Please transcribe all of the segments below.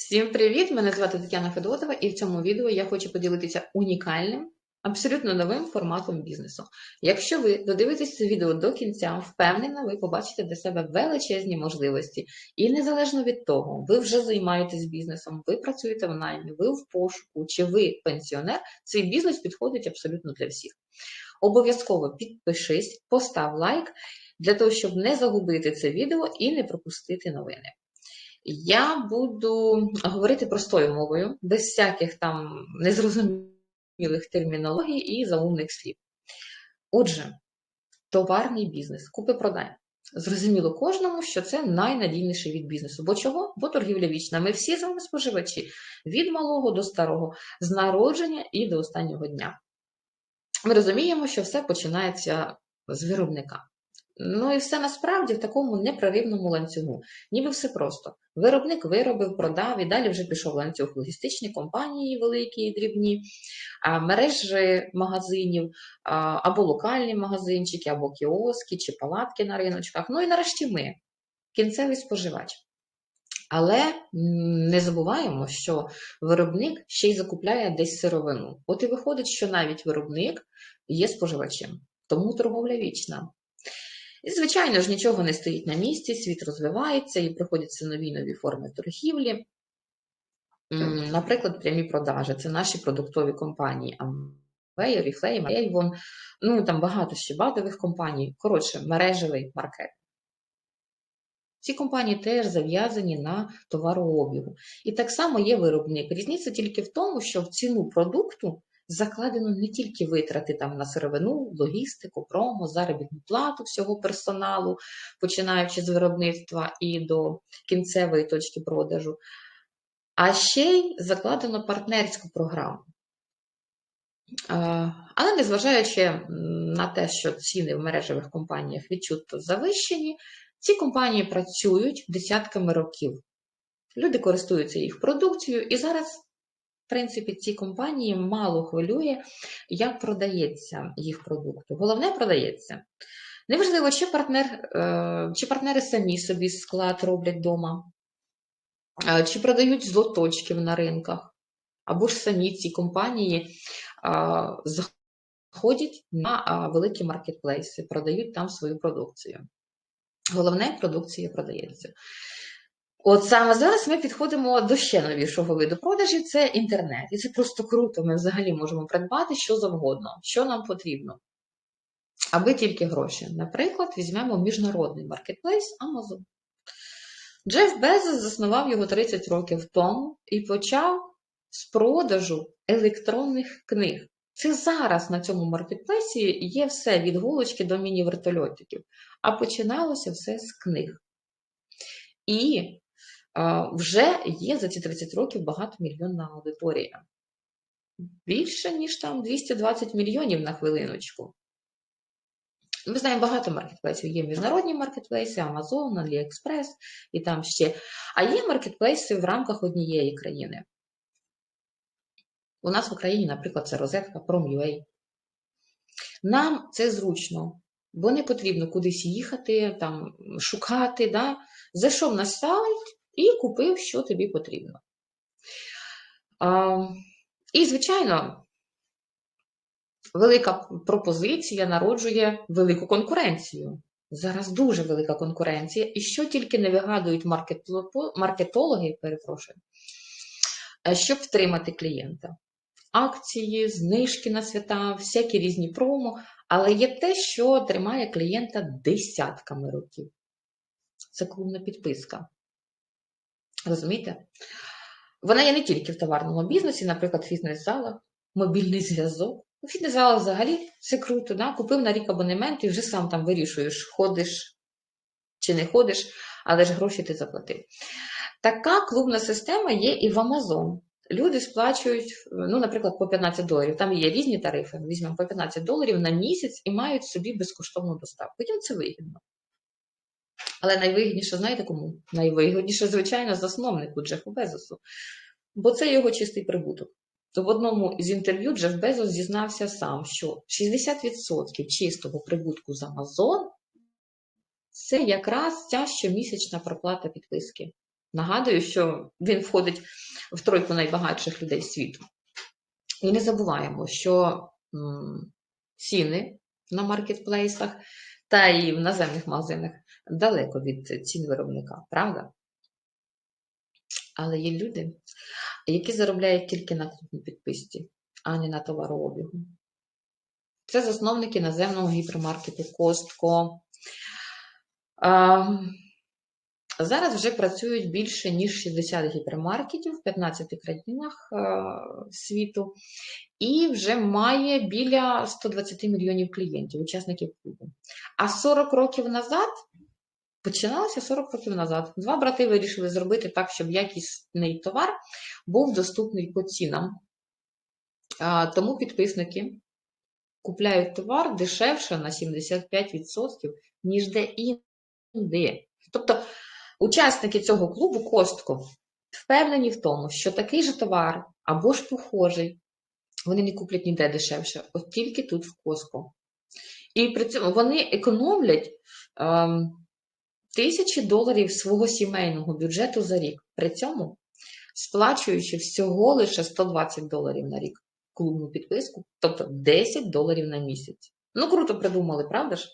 Всім привіт! Мене звати Тетяна Федотова, і в цьому відео я хочу поділитися унікальним, абсолютно новим форматом бізнесу. Якщо ви додивитесь це відео до кінця, впевнена, ви побачите для себе величезні можливості. І незалежно від того, ви вже займаєтесь бізнесом, ви працюєте в наймі, ви в пошуку чи ви пенсіонер, цей бізнес підходить абсолютно для всіх. Обов'язково підпишись, постав лайк для того, щоб не загубити це відео і не пропустити новини. Я буду говорити простою мовою, без всяких там незрозумілих термінологій і заумних слів. Отже, товарний бізнес, купи-продай. Зрозуміло кожному, що це найнадійніший від бізнесу. Бо чого? Бо торгівля вічна. Ми всі з вами споживачі від малого до старого, з народження і до останнього дня. Ми розуміємо, що все починається з виробника. Ну і все насправді в такому непреривному ланцюгу. Ніби все просто. Виробник виробив, продав і далі вже пішов ланцюг логістичні компанії, великі і дрібні, мережі магазинів, або локальні магазинчики, або кіоски чи палатки на риночках. Ну і нарешті ми, кінцевий споживач. Але не забуваємо, що виробник ще й закупляє десь сировину. От і виходить, що навіть виробник є споживачем, тому торговля вічна. І, звичайно ж, нічого не стоїть на місці, світ розвивається і приходяться нові нові форми торгівлі. Наприклад, прямі продажі це наші продуктові компанії Amway, Oriflame, Avon, ну там багато ще базових компаній. Коротше, мережевий маркет. Ці компанії теж зав'язані на товарообігу. І так само є виробник. Різниця тільки в тому, що в ціну продукту закладено не тільки витрати там на сировину, логістику, промо, заробітну плату всього персоналу, починаючи з виробництва і до кінцевої точки продажу, а ще й закладено партнерську програму. Але незважаючи на те, що ціни в мережевих компаніях відчутно завищені, ці компанії працюють десятками років. Люди користуються їх продукцією, і зараз принципі, ці компанії мало хвилює, як продається їх продукт. Головне продається. Неважливо, чи партнер, е, чи партнери самі собі склад роблять вдома, е, чи продають злоточків на ринках, або ж самі ці компанії заходять на великі маркетплейси, продають там свою продукцію. Головне, продукція продається. От саме зараз ми підходимо до ще новішого виду продажів це інтернет. І це просто круто. Ми взагалі можемо придбати що завгодно, що нам потрібно. Аби тільки гроші. Наприклад, візьмемо міжнародний маркетплейс Amazon. Джеф Безос заснував його 30 років тому і почав з продажу електронних книг. Це зараз на цьому маркетплейсі є все від голочки до міні-вертольотиків, а починалося все з книг. І вже є за ці 30 років багатомільйонна аудиторія. Більше, ніж там 220 мільйонів на хвилиночку. Ми знаємо багато маркетплейсів. Є міжнародні маркетплейси, Amazon, AliExpress і там ще. А є маркетплейси в рамках однієї країни. У нас в Україні, наприклад, це розетка Prom.ua. Нам це зручно, бо не потрібно кудись їхати, там, шукати. Да? Зайшов на сайт, і купив, що тобі потрібно. І, звичайно, велика пропозиція народжує велику конкуренцію. Зараз дуже велика конкуренція, і що тільки не вигадують маркетологи, перепрошую, е, щоб втримати клієнта. Акції, знижки на свята, всякі різні промо, але є те, що тримає клієнта десятками років. Це клубна підписка. Розумієте? Вона є не тільки в товарному бізнесі, наприклад, фітнес-залах, мобільний зв'язок. У фітнес-залах взагалі це круто, да? купив на рік абонемент і вже сам там вирішуєш, ходиш чи не ходиш, але ж гроші ти заплатив. Така клубна система є і в Amazon. Люди сплачують, ну, наприклад, по 15 доларів. Там є різні тарифи. Візьмемо по 15 доларів на місяць і мають собі безкоштовну доставку. Їм це вигідно. Але найвигідніше, знаєте кому? Найвигідніше, звичайно, засновнику Джефу Безосу. Бо це його чистий прибуток. То в одному з інтерв'ю Джеф Безос зізнався сам, що 60% чистого прибутку з Amazon це якраз ця щомісячна проплата підписки. Нагадую, що він входить в тройку найбагатших людей світу. І не забуваємо, що ціни на маркетплейсах та і в наземних магазинах далеко від цін виробника, правда? Але є люди, які заробляють тільки на клубній підписці, а не на товарообігу. Це засновники наземного гіпермаркету Костко. Зараз вже працюють більше ніж 60 гіпермаркетів в 15 країнах світу і вже має біля 120 мільйонів клієнтів, учасників клубу. А 40 років назад починалося 40 років назад. Два брати вирішили зробити так, щоб якісний товар був доступний по цінам. Тому підписники купляють товар дешевше на 75%, ніж де інде. Тобто учасники цього клубу Костко впевнені в тому, що такий же товар або ж похожий, вони не куплять ніде дешевше, от тільки тут в Костко. І при цьому вони економлять ем, тисячі доларів свого сімейного бюджету за рік, при цьому сплачуючи всього лише 120 доларів на рік клубну підписку, тобто 10 доларів на місяць. Ну, круто придумали, правда ж?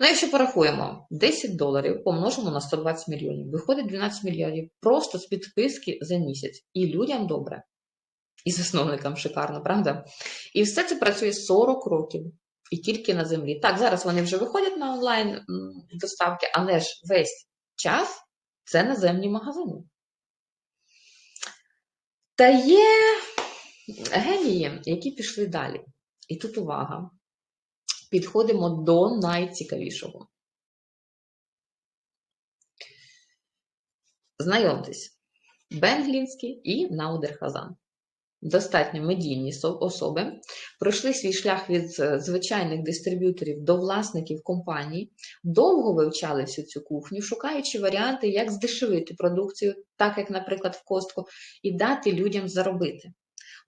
Ну, якщо порахуємо, 10 доларів помножимо на 120 мільйонів, виходить 12 мільйонів просто з підписки за місяць. І людям добре, і засновникам шикарно, правда? І все це працює 40 років. І тільки на землі. Так, зараз вони вже виходять на онлайн доставки, але ж весь час це наземні магазини. Та є генії, які пішли далі. І тут увага. Підходимо до найцікавішого. Знайомтесь, Бен Глінський і Наудер Хазан. Достатньо медійні особи пройшли свій шлях від е, звичайних дистриб'юторів до власників компаній, довго вивчали всю цю кухню, шукаючи варіанти, як здешевити продукцію, так як, наприклад, в Костко, і дати людям заробити.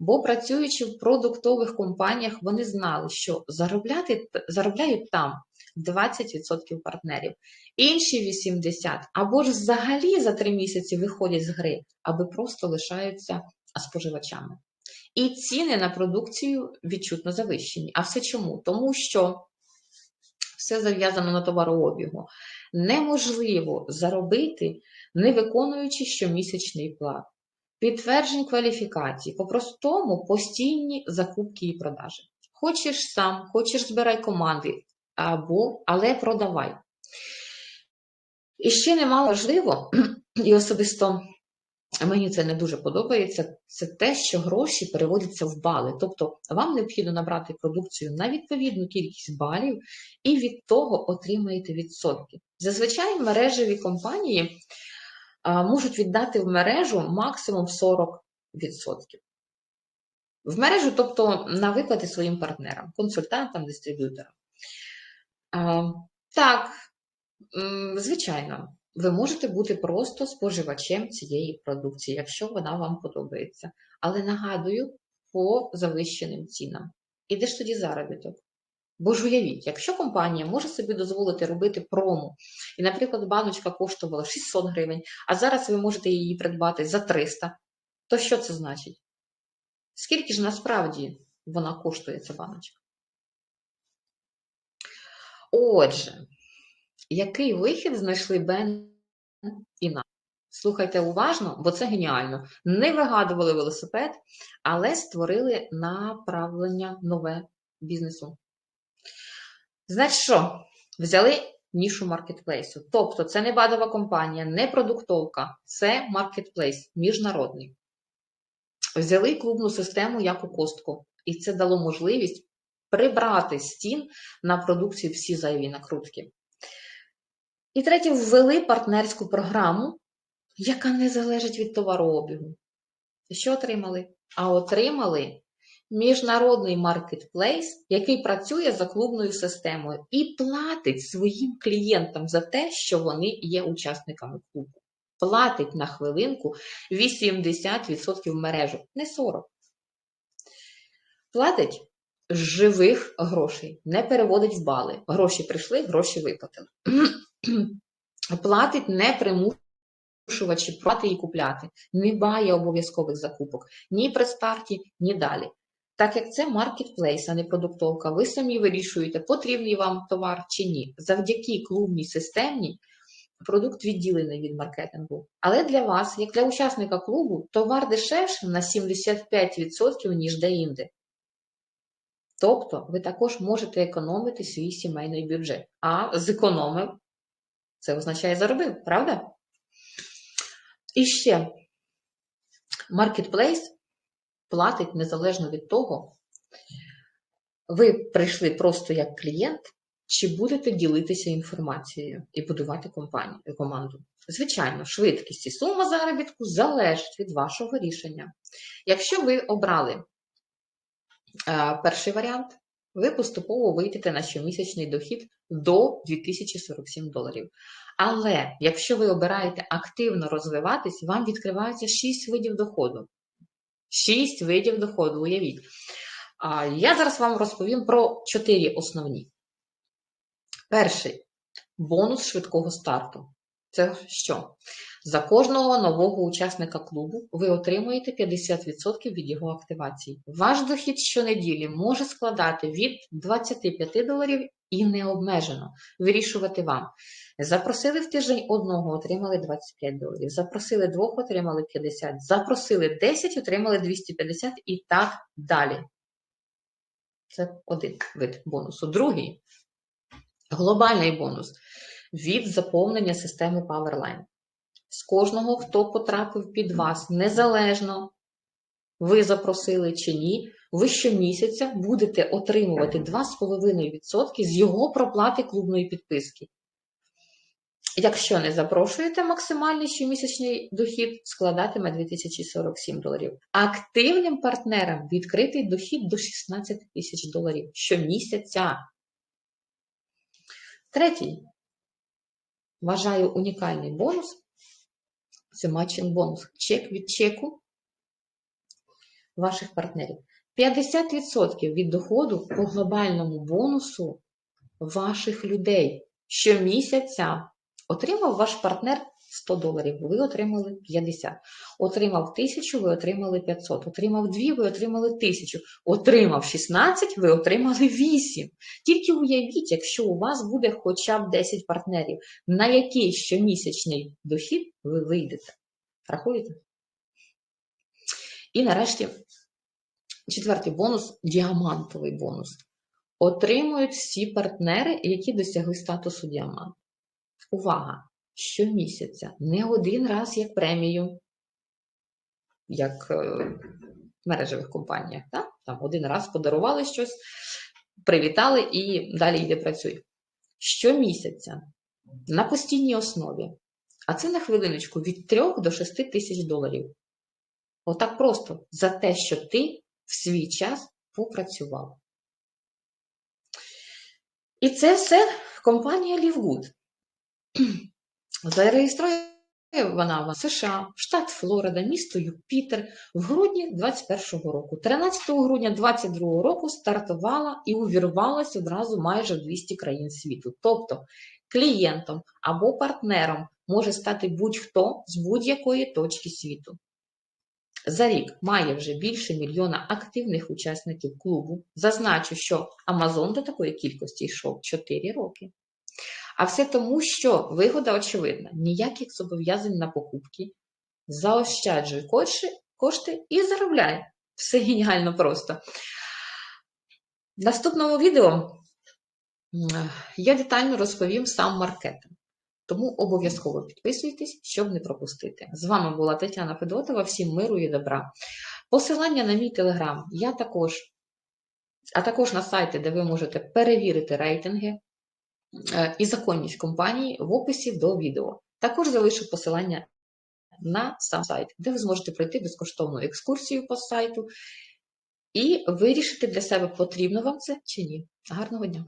Бо працюючи в продуктових компаніях, вони знали, що заробляти, заробляють там 20% партнерів, інші 80% або ж взагалі за 3 місяці виходять з гри, аби просто лишаються споживачами. І ціни на продукцію відчутно завищені. А все чому? Тому що все зав'язано на товарообігу. Неможливо заробити, не виконуючи щомісячний плат. Підтверджень кваліфікації, по-простому постійні закупки і продажі. Хочеш сам, хочеш збирай команди, або, але продавай. І ще немало важливо, і особисто мені це не дуже подобається, це те, що гроші переводяться в бали. Тобто вам необхідно набрати продукцію на відповідну кількість балів, і від того отримаєте відсотки. Зазвичай мережеві компанії можуть віддати в мережу максимум 40%. В мережу, тобто на виплати своїм партнерам, консультантам, дистриб'юторам. Так, звичайно, ви можете бути просто споживачем цієї продукції, якщо вона вам подобається. Але нагадую, по завищеним цінам. І де ж тоді заробіток? Бо ж уявіть, якщо компанія може собі дозволити робити промо, і, наприклад, баночка коштувала 600 гривень, а зараз ви можете її придбати за 300, то що це значить? Скільки ж насправді вона коштує, ця баночка? Отже, який вихід знайшли Бен і на? Слухайте уважно, бо це геніально. Не вигадували велосипед, але створили направлення нове бізнесу. Значить що? Взяли нішу маркетплейсу. Тобто це не бадова компанія, не продуктовка, це маркетплейс міжнародний. Взяли клубну систему як у костку, і це дало можливість прибрати стін на продукцію всі зайві накрутки. І третє, ввели партнерську програму, яка не залежить від товарообігу. Що отримали? А отримали міжнародний маркетплейс, який працює за клубною системою і платить своїм клієнтам за те, що вони є учасниками клубу. Платить на хвилинку 80% в мережу, не 40%. Платить живих грошей, не переводить в бали. Гроші прийшли, гроші виплатили. Платить не примушує змушувачі плати і купляти. Немає обов'язкових закупок ні при старті, ні далі. Так як це маркетплейс, а не продуктовка, ви самі вирішуєте, потрібний вам товар чи ні. Завдяки клубній системі продукт відділений від маркетингу. Але для вас, як для учасника клубу, товар дешевше на 75%, ніж де-інде. Тобто ви також можете економити свій сімейний бюджет. А зекономив, це означає заробив, правда? І ще маркетплейс платить незалежно від того, ви прийшли просто як клієнт, чи будете ділитися інформацією і будувати компанію, команду. Звичайно, швидкість і сума заробітку залежить від вашого рішення. Якщо ви обрали е, перший варіант, ви поступово вийдете на щомісячний дохід до 2047 доларів. Але якщо ви обираєте активно розвиватись, вам відкривається 6 видів доходу. 6 видів доходу, уявіть. Я зараз вам розповім про 4 основні. Перший бонус швидкого старту. Це що? За кожного нового учасника клубу ви отримуєте 50% від його активації. Ваш дохід щонеділі може складати від 25 доларів і необмежено вирішувати вам. Запросили в тиждень одного, отримали 25 доларів. Запросили двох, отримали 50. Запросили 10, отримали 250 і так далі. Це один вид бонусу. Другий глобальний бонус від заповнення системи Powerline. З кожного, хто потрапив під вас, незалежно ви запросили чи ні, ви щомісяця будете отримувати 2,5% з його проплати клубної підписки. Якщо не запрошуєте, максимальний щомісячний дохід складатиме 2047 доларів. Активним партнерам відкритий дохід до 16 тисяч доларів щомісяця. Третій. Вважаю унікальний бонус. Це матчинг бонус. Чек від чеку ваших партнерів. 50% від доходу по глобальному бонусу ваших людей щомісяця отримав ваш партнер 100 доларів, ви отримали 50. Отримав 1000, ви отримали 500. Отримав 2, ви отримали 1000. Отримав 16, ви отримали 8. Тільки уявіть, якщо у вас буде хоча б 10 партнерів, на який щомісячний дохід ви вийдете. Рахуєте? І нарешті четвертий бонус діамантовий бонус. Отримують всі партнери, які досягли статусу діамант. Увага! Щомісяця, не один раз як премію, як е, в мережевих компаніях. Так? Там один раз подарували щось, привітали і далі йде працює. Щомісяця на постійній основі. А це на хвилиночку від 3 до 6 тисяч доларів. Отак просто за те, що ти в свій час попрацював. І це все компанія LiveGood. Зареєструє вона в США, штат Флорида, місто Юпітер в грудні 2021 року. 13 грудня 2022 року стартувала і увірвалася одразу майже в 200 країн світу. Тобто клієнтом або партнером може стати будь-хто з будь-якої точки світу. За рік має вже більше мільйона активних учасників клубу. Зазначу, що Amazon до такої кількості йшов 4 роки. А все тому, що вигода очевидна: ніяких зобов'язань на покупки, заощаджуй кошти, кошти і заробляй. Все геніально просто. В наступному відео я детально розповім сам маркетинг. Тому обов'язково підписуйтесь, щоб не пропустити. З вами була Тетяна Федотова. Всім миру і добра. Посилання на мій телеграм я також, а також на сайти, де ви можете перевірити рейтинги і законність компанії в описі до відео. Також залишу посилання на сам сайт, де ви зможете пройти безкоштовну екскурсію по сайту і вирішити для себе, потрібно вам це чи ні. Гарного дня!